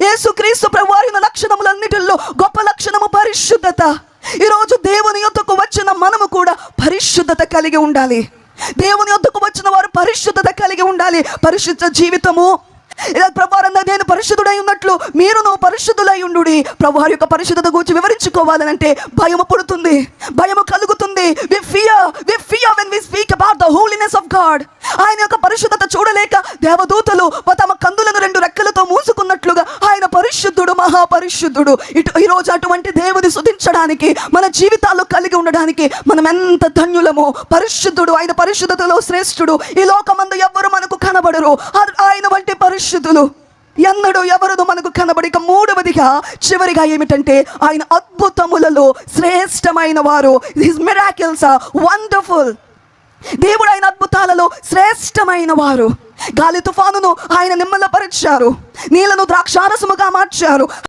యేసుక్రీస్తు ప్రభువారిన లక్షణములన్నిటిలో గొప్ప లక్షణము పరిశుద్ధత. ఈరోజు దేవుని యొద్దకు వచ్చిన మనము కూడా పరిశుద్ధత కలిగి ఉండాలి. దేవుని యొద్దకు వచ్చిన వారు పరిశుద్ధత కలిగి ఉండాలి. పరిశుద్ధ జీవితము. ఇలా నేను పరిశుద్ధుడై ఉన్నట్లు మీరును పరిశుద్ధులై ఉండు ప్రభువారి యొక్క పరిశుద్ధత గురించి వివరించుకోవాలనంటే భయము పుడుతుంది. భయము కలుగుతుంది. We fear we fear when we speak about the holiness of God ఆయన యొక్క పరిశుద్ధత చూడలేక దేవదూతలు తమ కందులను రెండు రెక్కలతో మూసుకున్నట్లుగా పరిశుద్ధుడు మహాపరిశుద్ధుడు. ఇటు ఈ రోజు అటువంటి దేవుని శుధించడానికి మన జీవితాల్లో కలిగి ఉండడానికి మనం ఎంత ధన్యులమో. పరిశుద్ధుడు ఆయన పరిశుద్ధతలో శ్రేష్ఠుడు. ఈ లోకమందు ఎవ్వరు మనకు కనబడరు. ఆయన వంటి పరిశుద్ధులు. ఎన్నడూ ఎవరు మనకు కనబడిక మూడవదిగా చివరిగా ఏమిటంటే ఆయన అద్భుతములలో శ్రేష్టమైన వారు. హిస్ మిరాకిల్స్ వండర్ఫుల్ దేవుడు ఆయన అద్భుతాలలో శ్రేష్టమైన వారు. గాలి తుఫానును ఆయన మార్చారు. నీళ్ళను ద్రాక్షారసముగా మార్చారు.